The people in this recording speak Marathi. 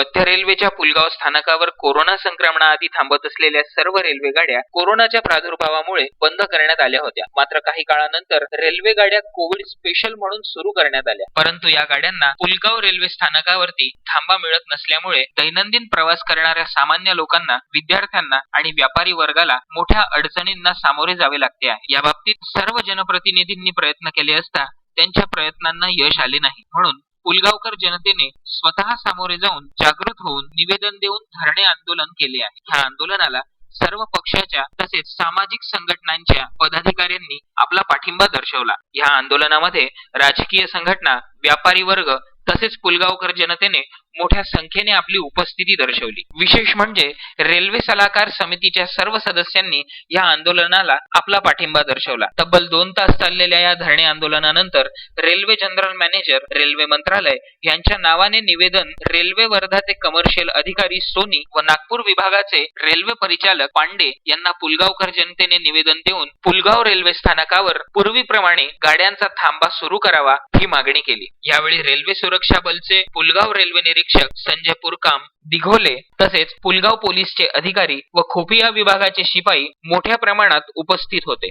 मध्य रेल्वेच्या पुलगाव स्थानकावर कोरोना संक्रमणाआधी थांबत असलेल्या सर्व रेल्वे गाड्या कोरोनाच्या प्रादुर्भावामुळे बंद करण्यात आल्या होत्या. मात्र काही काळानंतर रेल्वे गाड्या कोविड स्पेशल म्हणून सुरू करण्यात आल्या. परंतु या गाड्यांना पुलगाव रेल्वे स्थानकावरती थांबा मिळत नसल्यामुळे दैनंदिन प्रवास करणाऱ्या सामान्य लोकांना विद्यार्थ्यांना आणि व्यापारी वर्गाला मोठ्या अडचणींना सामोरे जावे लागते आहे. या बाबतीत सर्व जनप्रतिनिधींनी प्रयत्न केले असता त्यांच्या प्रयत्नांना यश आले नाही. म्हणून पुलगावकर जनतेने स्वतः सामोरे जाऊन जागृत होऊन निवेदन देऊन धरणे आंदोलन केले आहे. ह्या आंदोलनाला सर्व पक्षाच्या तसेच सामाजिक संघटनांच्या पदाधिकाऱ्यांनी आपला पाठिंबा दर्शवला. या आंदोलनामध्ये राजकीय संघटना व्यापारी वर्ग तसेच पुलगावकर जनतेने मोठ्या संख्येने आपली उपस्थिती दर्शवली. विशेष म्हणजे रेल्वे सलाहकार समितीच्या सर्व सदस्यांनी या आंदोलनाला आपला पाठिंबा दर्शवला. तब्बल दोन तास चाललेल्या या धरणे आंदोलनानंतर रेल्वे जनरल मॅनेजर रेल्वे मंत्रालय यांच्या नावाने निवेदन रेल्वे वर्धाचे कमर्शियल अधिकारी सोनी व नागपूर विभागाचे रेल्वे परिचालक पांडे यांना पुलगावकर जनतेने निवेदन देऊन पुलगाव रेल्वे स्थानकावर पूर्वीप्रमाणे गाड्यांचा थांबा सुरू करावा ही मागणी केली. यावेळी रेल्वे सुरक्षा बलचे पुलगाव रेल्वे निरीक्षक संजय पुरकाम दिघोले तसेच पुलगाव पोलीसचे अधिकारी व खुफिया विभागाचे शिपाई मोठ्या प्रमाणात उपस्थित होते.